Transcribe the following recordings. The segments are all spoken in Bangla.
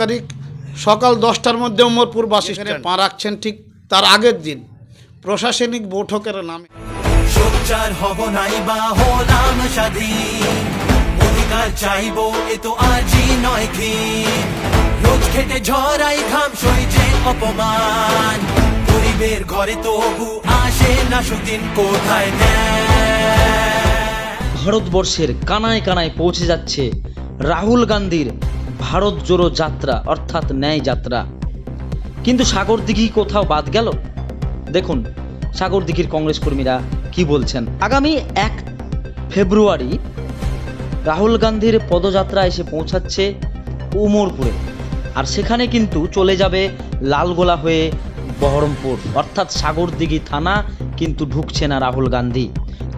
তারিখ সকাল দশটার মধ্যে উমরপুর বাস স্ট্যান্ডে। পা রাখছেন ঠিক তার আগের দিন। প্রশাসনিক বৈঠকের নামে। সোচ্চার হব নাই বা হলাম স্বাধীন। অধিকার চাইব এ তো আজই নয় কি রোজ খেটে ঝরাই ঘাম সইছে অপমান। গরিবের ঘরে তবু আসে না সুদিন কোথায় ভারতবর্ষের কানায় কানায় পৌঁছে যাচ্ছে রাহুল গান্ধীর ভারত জোড়ো যাত্রা, অর্থাৎ ন্যায় যাত্রা। কিন্তু সাগর দিঘি কোথাও বাদ গেল? দেখুন, সাগর দিঘির কংগ্রেস কর্মীরা কি বলছেন। আগামী এক ফেব্রুয়ারি রাহুল গান্ধীর পদযাত্রা এসে পৌঁছাচ্ছে উমরপুরে। আর সেখানে কিন্তু চলে যাবে লালগোলা হয়ে বহরমপুর। অর্থাৎ সাগরদিঘি থানা কিন্তু ঢুকছে না রাহুল গান্ধী।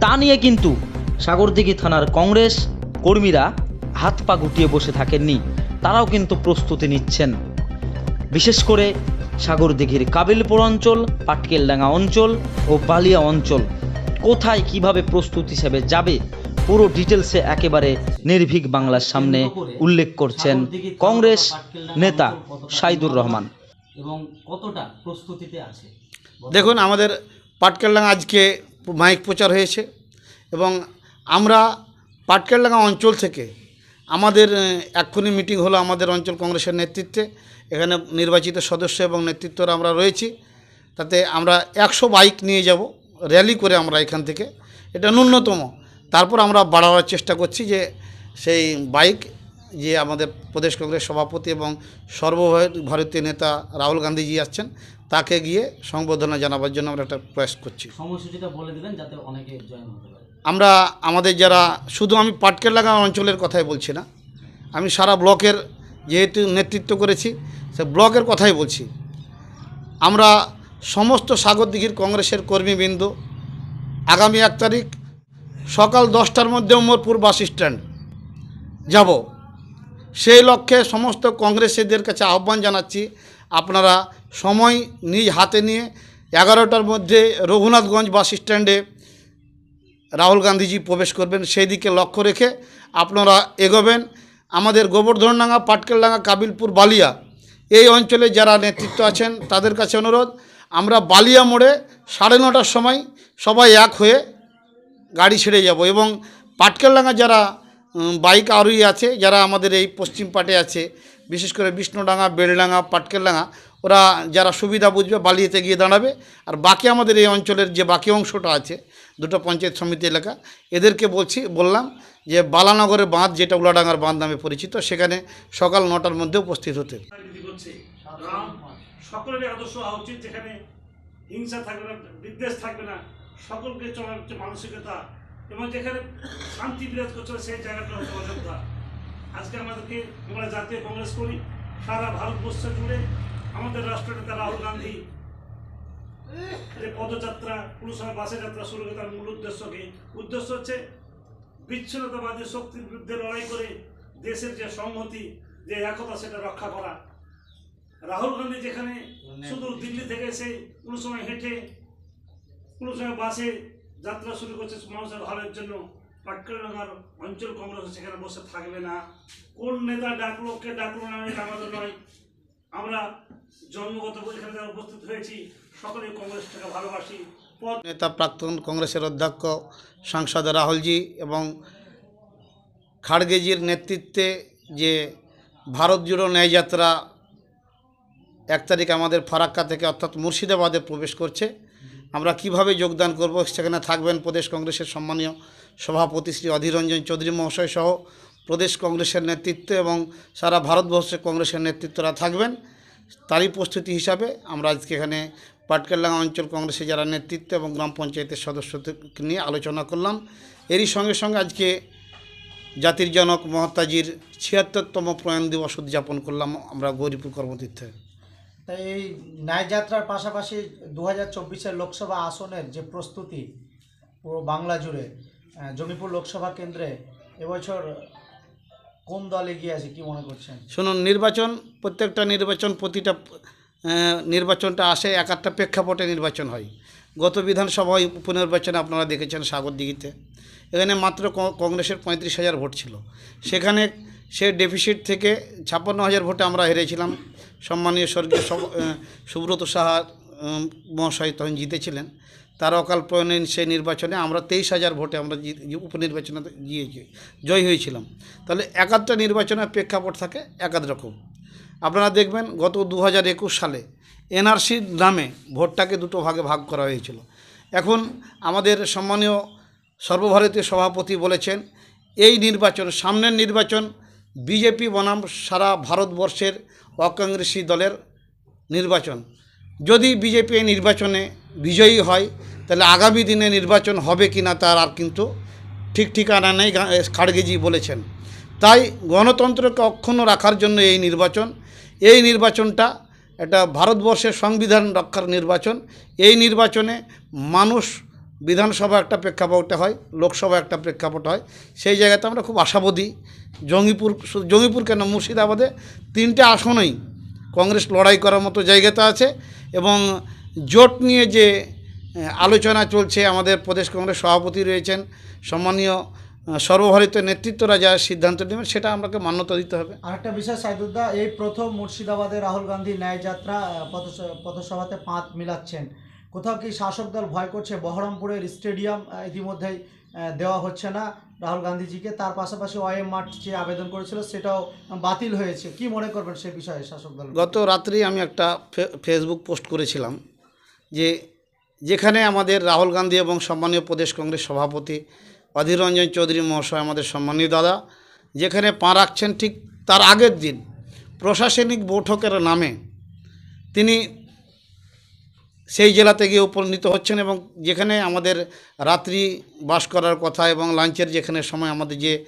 তা নিয়ে কিন্তু সাগরদিঘি থানার কংগ্রেস কর্মীরা হাত পা গুটিয়ে বসে থাকেননি। তারাও কিন্তু প্রস্তুতি নিচ্ছেন। বিশেষ করে সাগরদিঘির কাবিলপুর অঞ্চল পাটকেলডাঙ্গা অঞ্চল ও বালিয়া অঞ্চল। কোথায় কীভাবে প্রস্তুতি হিসেবে যাবে পুরো ডিটেলসে একেবারে নির্ভীক বাংলার সামনে উল্লেখ করছেন কংগ্রেস নেতা সাইদুর রহমান। এবং কতটা প্রস্তুতিতে আছে? দেখুন আমাদের পাটকেলডাঙ্গা আজকে মাইক প্রচার হয়েছে এবং আমরা পাটকেলডাঙ্গা অঞ্চল থেকে আমাদের এক্ষুনি মিটিং হলো আমাদের অঞ্চল কংগ্রেসের নেতৃত্বে। এখানে নির্বাচিত সদস্য এবং নেতৃত্বরা আমরা রয়েছি। তাতে আমরা একশো বাইক নিয়ে যাব, র্যালি করে আমরা এখান থেকে। এটা ন্যূনতম। তারপর আমরা বাড়াবার চেষ্টা করছি যে সেই বাইক যে আমাদের প্রদেশ কংগ্রেস সভাপতি এবং সর্বভারতীয় নেতা রাহুল গান্ধীজি আসছেন, তাকে গিয়ে সংবর্ধনা জানাবার জন্য আমরা একটা প্রয়াস করছি। সময়সূচিটা বলে দিবেন যাতে অনেকে জয়েন হতে পারে। আমরা আমাদের যারা, শুধু আমি পাটকেলডাঙ্গা অঞ্চলের কথাই বলছি না, আমি সারা ব্লকের যেহেতু নেতৃত্ব করেছি, সে ব্লকের কথাই বলছি। আমরা সমস্ত সাগরদিঘির কংগ্রেসের কর্মীবৃন্দ, আগামী এক তারিখ সকাল দশটার মধ্যে উমরপুর বাস স্ট্যান্ড যাব। সেই লক্ষ্যে সমস্ত কংগ্রেসীদের কাছে আহ্বান জানাচ্ছি, আপনারা সময় নিজ হাতে নিয়ে এগারোটার মধ্যে রঘুনাথগঞ্জ বাস স্ট্যান্ডে রাহুল গান্ধীজি প্রবেশ করবেন, সেই দিকে লক্ষ্য রেখে আপনারা এগোবেন। আমাদের গোবর্ধনডাঙ্গা, পাটকেলডাঙ্গা, কাবিলপুর, বালিয়া, এই অঞ্চলে যারা নেতৃত্ব আছেন, তাদের কাছে অনুরোধ, আমরা বালিয়া মোড়ে সাড়ে নটার সময় সবাই এক হয়ে গাড়ি ছেড়ে যাব এবং পাটকেলডাঙ্গা যারা বাইক আরোহী আছে, যারা আমাদের এই পশ্চিম পাটে আছে, বিশেষ করে বিষ্ণুডাঙ্গা, বেলডাঙ্গা, পাটকেলডাঙ্গা, ওরা যারা সুবিধা বুঝবে, বালিয়াতে গিয়ে দাঁড়াবে। আর বাকি আমাদের এই অঞ্চলের যে বাকি অংশটা আছে দুটো পঞ্চায়েত সমিতি এলাকা। এদেরকে বলছি, বললাম যে বালানগরের বাঁধ, যেটা উলাডাঙ্গার বাঁধ নামে পরিচিত, সেখানে সকাল নটার মধ্যে উপস্থিত হতে আদর্শ হওয়া উচিত, যেখানে হিংসা না, বিদ্বেষ থাকবে না, সকলকে মানসিকতা। এবং যেখানে শান্তি বিরাজ করছে সেই জায়গাটা আজকে আমাদেরকে আমরা জাতীয় কংগ্রেস করি, সারা আমাদের রাষ্ট্রনেতা রাহুল গান্ধী যে পদযাত্রা পুরসভা বাসে যাত্রা শুরু করে তার মূল উদ্দেশ্য কি উদ্দেশ্য হচ্ছে বিচ্ছিন্নতাবাদী শক্তির বিরুদ্ধে লড়াই করে দেশের যে সংহতি, যে একতা, সেটা রক্ষা করা। রাহুল গান্ধী যেখানে শুধু দিল্লি থেকে এসে কোনো সময় হেঁটে, কোনো সময় বাসে যাত্রা শুরু করছে মানুষের ভালোর জন্য পাটকেলডাঙ্গার অঞ্চল কংগ্রেস সেখানে বসে থাকবে না। কোন নেতা ডাকলো, কে ডাকলো না, এটা আমাদের নয়। আমরা জন্মগত এখানে উপস্থিত হয়েছি। কংগ্রেসটাকে ভালোবাসি। নেতা প্রাক্তন কংগ্রেসের অধ্যক্ষ সাংসদ রাহুলজি এবং খাড়গেজির নেতৃত্বে যে ভারত জুড়ো ন্যায়যাত্রা এক তারিখ আমাদের ফারাক্কা থেকে অর্থাৎ মুর্শিদাবাদে প্রবেশ করছে। আমরা কীভাবে যোগদান করব সেখানে থাকবেন প্রদেশ কংগ্রেসের সম্মানীয় সভাপতি শ্রী অধীর রঞ্জন চৌধুরী মহাশয় সহ প্রদেশ কংগ্রেসের নেতৃত্ব এবং সারা ভারতবর্ষে কংগ্রেসের নেতৃত্বরা থাকবেন। তারই প্রস্তুতি হিসাবে আমরা আজকে এখানে পাটকেলডাঙ্গা অঞ্চল কংগ্রেসের যারা নেতৃত্ব এবং গ্রাম পঞ্চায়েতের সদস্যদেরকে নিয়ে আলোচনা করলাম। এরই সঙ্গে সঙ্গে আজকে জাতির জনক মহাত্মাজির ছিয়াত্তরতম প্রয়াণ দিবস উদযাপন করলাম আমরা গৌরীপুর কর্মতীর্থে। তাই এই ন্যায়যাত্রার পাশাপাশি দু হাজার লোকসভা আসনের যে প্রস্তুতি পুরো বাংলা জুড়ে জমিপুর লোকসভা কেন্দ্রে এবছর কোন দল এগিয়ে আছে, কি মনে করছেন? শুনুন, নির্বাচন, প্রত্যেকটা নির্বাচন, প্রতিটা নির্বাচনটা আসে, এক একটা প্রেক্ষাপটে নির্বাচন হয়। গত বিধানসভা উপনির্বাচনে আপনারা দেখেছেন সাগরদিঘিতে এখানে মাত্র কংগ্রেসের পঁয়ত্রিশ হাজার ভোট ছিল। সেখানে সে ডেফিসিট থেকে ছাপ্পান্ন হাজার ভোটে আমরা হেরেছিলাম। সম্মানীয় স্বর্গীয় সব- সুব্রত সাহা মহাশয় তখন জিতেছিলেন। তার অকাল প্রণয়ন সেই নির্বাচনে আমরা তেইশ হাজার ভোটে আমরা উপনির্বাচনে গিয়েছি জয় হয়েছিলাম। তাহলে একাধটা নির্বাচনের প্রেক্ষাপট থাকে একাধ রকম। আপনারা দেখবেন গত দু হাজার একুশ সালে এনআরসির নামে ভোটটাকে দুটো ভাগে ভাগ করা হয়েছিল। এখন আমাদের সম্মানীয় সর্বভারতীয় সভাপতি বলেছেন, এই নির্বাচন, সামনের নির্বাচন বিজেপি বনাম সারা ভারতবর্ষের অকংগ্রেসী দলের নির্বাচন। যদি বিজেপি নির্বাচনে বিজয়ী হয় তাহলে আগামী দিনে নির্বাচন হবে কি না তার আর কিন্তু ঠিক ঠিকানা নেই খাড়গেজি বলেছেন। তাই গণতন্ত্রকে অক্ষুণ্ণ রাখার জন্য এই নির্বাচন, এই নির্বাচনটা এটা ভারতবর্ষের সংবিধান রক্ষার নির্বাচন, এই নির্বাচনে মানুষ বিধানসভা একটা প্রেক্ষাপটে হয়, লোকসভা একটা প্রেক্ষাপট হয়। সেই জায়গাতে আমরা খুব আশাবাদী। জঙ্গিপুর জঙ্গিপুর কেন? মুর্শিদাবাদে তিনটে আসনেই কংগ্রেস লড়াই করার মতো জায়গাতে আছে এবং জোট নিয়ে যে আলোচনা চলছে আমাদের প্রদেশ কংগ্রেস সভাপতি রয়েছেন সম্মানীয় সর্বভারতীয় নেতৃত্বরা যা সিদ্ধান্ত নেবেন সেটা আমাকে মান্যতা দিতে হবে। আরেকটা বিষয় সাইদুদ্দা এই প্রথম মুর্শিদাবাদে রাহুল গান্ধী ন্যায় যাত্রা আহ, পথস- পথসভাতে পাঁত মিলাচ্ছেন। কোথাও কি শাসক দল ভয় করছে? বহরমপুরের স্টেডিয়াম ইতিমধ্যেই দেওয়া হচ্ছে না রাহুল গান্ধীজিকে। তার পাশাপাশি ওয়াইএম মাঠ যে আবেদন করেছিল সেটাও বাতিল হয়েছে। কি মনে করবেন সে বিষয়ে শাসক দল গত রাত্রি আমি একটা ফেসবুক পোস্ট করেছিলাম যে যেখানে আমাদের রাহুল গান্ধী এবং সম্মানীয় প্রদেশ কংগ্রেস সভাপতি অধীর রঞ্জন চৌধুরী মহাশয় আমাদের সম্মানীয় দাদা, যেখানে পা রাখছেন ঠিক তার আগের দিন প্রশাসনিক বৈঠকের নামে তিনি সেই জেলাতে গিয়ে উপনীত হচ্ছেন এবং যেখানে আমাদের রাত্রি বাস করার কথা এবং লাঞ্চের যেখানে সময় আমাদের যে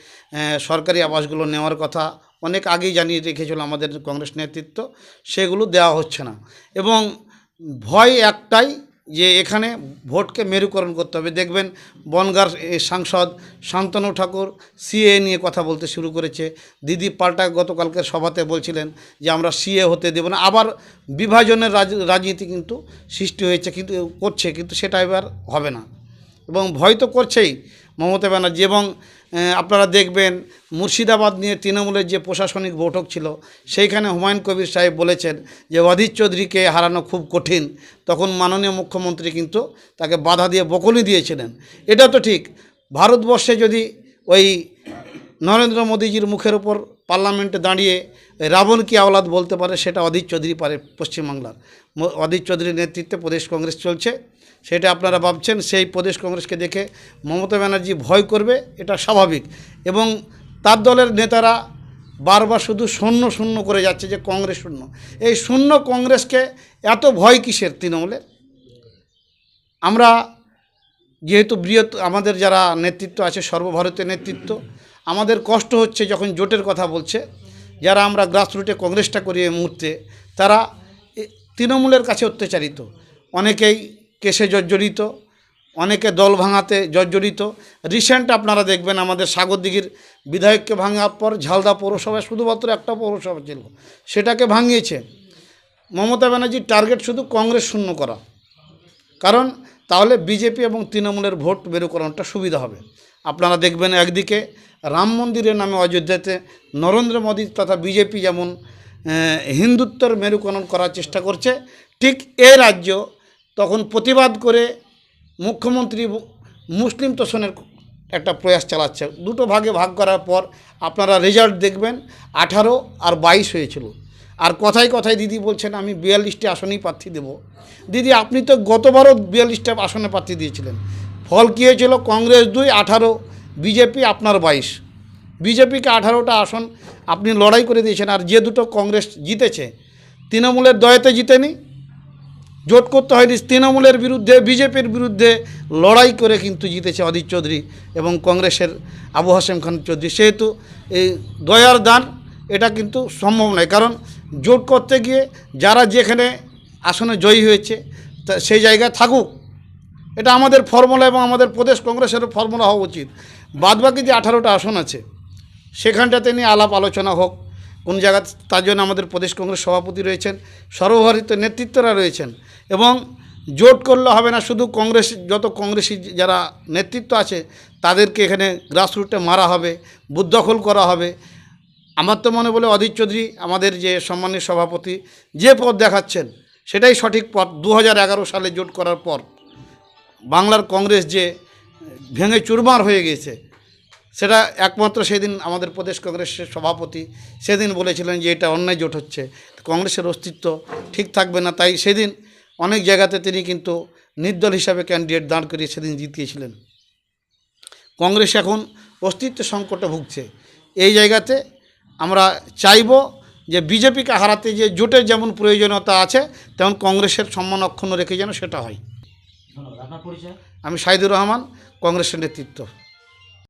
সরকারি আবাসগুলো নেওয়ার কথা অনেক আগেই জানিয়ে রেখেছিল আমাদের কংগ্রেস নেতৃত্ব, সেগুলো দেওয়া হচ্ছে না। এবং ভয় একটাই যে এখানে ভোটকে মেরুকরণ করতে হবে। দেখবেন বনগার সাংসদ শান্তনু ঠাকুর সিএ নিয়ে কথা বলতে শুরু করেছে। দিদি পাল্টা গতকালকে সভাতে বলছিলেন যে আমরা সিএ হতে দেব না। আবার বিভাজনের রাজ- রাজনীতি কিন্তু সৃষ্টি হয়েছে, কিন্তু করছে, কিন্তু সেটা এবার হবে না। এবং ভয় তো করছেই মমতা ব্যানার্জি এবং আপনারা দেখবেন মুর্শিদাবাদ নিয়ে তৃণমূলের যে প্রশাসনিক বৈঠক ছিল, সেইখানে হুমায়ুন কবির সাহেব বলেছেন যে অধীর চৌধুরীকে হারানো খুব কঠিন। তখন মাননীয় মুখ্যমন্ত্রী কিন্তু তাকে বাধা দিয়ে বকলি দিয়েছিলেন। এটা তো ঠিক। ভারতবর্ষে যদি ওই নরেন্দ্র মোদীজির মুখের ওপর পার্লামেন্টে দাঁড়িয়ে রাবণ কি আওলাদ বলতে পারে, সেটা অধীর চৌধুরী পারে পশ্চিমবাংলার। অধীর চৌধুরীর নেতৃত্বে প্রদেশ কংগ্রেস চলছে। সেটা আপনারা ভাবছেন, সেই প্রদেশ কংগ্রেসকে দেখে মমতা ব্যানার্জি ভয় করবে, এটা স্বাভাবিক। এবং তার দলের নেতারা বারবার শুধু শূন্য শূন্য করে যাচ্ছে যে কংগ্রেস শূন্য। এই শূন্য কংগ্রেসকে এত ভয় কিসের তৃণমূলের? আমরা যেহেতু বৃহৎ, আমাদের যারা নেতৃত্ব আছে, সর্বভারতীয় নেতৃত্ব, আমাদের কষ্ট হচ্ছে যখন জোটের কথা বলছে, যারা আমরা গ্রাসরুটে কংগ্রেসটা করি এই মুহূর্তে, তারা তৃণমূলের কাছে অত্যাচারিত। অনেকেই কেসে জর্জরিত, অনেকে দল ভাঙাতে জর্জরিত। রিসেন্ট আপনারা দেখবেন আমাদের সাগরদিঘির বিধায়ককে ভাঙার পর ঝালদা পৌরসভায় শুধুমাত্র একটা পৌরসভা ছিল, সেটাকে ভাঙিয়েছে। মমতা ব্যানার্জির টার্গেট শুধু কংগ্রেস শূন্য করা। কারণ তাহলে বিজেপি এবং তৃণমূলের ভোট বেরোকরণটা সুবিধা হবে। আপনারা দেখবেন একদিকে রাম মন্দিরের নামে অযোধ্যাতে নরেন্দ্র মোদী তথা বিজেপি যেমন হিন্দুত্বর মেরুকরণ করার চেষ্টা করছে, ঠিক এ রাজ্য তখন প্রতিবাদ করে মুখ্যমন্ত্রী মুসলিম তোষণের একটা প্রয়াস চালাচ্ছে। দুটো ভাগে ভাগ করার পর আপনারা রেজাল্ট দেখবেন, আঠারো আর বাইশ হয়েছিল। আর কথায় কথায় দিদি বলছেন, আমি বিয়াল্লিশটি আসনেই প্রার্থী দেব। দিদি, আপনি তো গতবারও বিয়াল্লিশটা আসনে প্রার্থী দিয়েছিলেন। ফল কী হয়েছিল? কংগ্রেস দুই, আঠারো, বিজেপি আপনার বাইশ। বিজেপিকে আঠারোটা আসন আপনি লড়াই করে দিয়েছেন, আর যে দুটো কংগ্রেস জিতেছে, তৃণমূলের দয়াতে জিতেনি জোট করতে হয়নি। তৃণমূলের বিরুদ্ধে, বিজেপির বিরুদ্ধে লড়াই করে কিন্তু জিতেছে অধীর চৌধুরী এবং কংগ্রেসের আবু হাসেম খান চৌধুরী। সেহেতু এই দয়ার দান, এটা কিন্তু সম্ভব নয়। কারণ জোট করতে গিয়ে যারা যেখানে আসনে জয়ী হয়েছে সেই জায়গায় থাকুক। এটা আমাদের ফর্মুলা এবং আমাদের প্রদেশ কংগ্রেসেরও ফর্মুলা হওয়া উচিত। বাদবাকি যে আঠারোটা আসন আছে, সেখানটাতে নিয়ে আলাপ আলোচনা হোক। কোন জায়গা তার জন্য আমাদের প্রদেশ কংগ্রেস সভাপতি রয়েছেন, সর্বভারতীয় নেতৃত্বরা রয়েছেন। এবং জোট করলে হবে না, শুধু কংগ্রেস, যত কংগ্রেসি যারা নেতৃত্ব আছে, তাদেরকে এখানে গ্রাসরুটে মারা হবে বুদ্ধখল করা হবে। আমার তো মনে বলে অধীর চৌধুরী, আমাদের যে সম্মানীয় সভাপতি, যে পথ দেখাচ্ছেন, সেটাই সঠিক পথ। দু হাজার এগারো সালে জোট করার পর বাংলার কংগ্রেস যে ভেঙে চুরমার হয়ে গিয়েছে, সেটা একমাত্র সেদিন আমাদের প্রদেশ কংগ্রেসের সভাপতি সেদিন বলেছিলেন যে এটা অন্যায় জোট হচ্ছে। কংগ্রেসের অস্তিত্ব ঠিক থাকবে না, তাই সেদিন অনেক জায়গাতে তিনি কিন্তু নির্দল হিসাবে ক্যান্ডিডেট দাঁড় করিয়ে সেদিন জিতিয়েছিলেন। কংগ্রেস এখন অস্তিত্ব সংকটে ভুগছে। এই জায়গাতে আমরা চাইব যে বিজেপিকে হারাতে যে জোটের যেমন প্রয়োজনীয়তা আছে তেমন কংগ্রেসের সম্মান অক্ষুণ্ণ রেখে যেন সেটা হয়। আমি সাইদুর রহমান কংগ্রেসের নেতৃত্ব।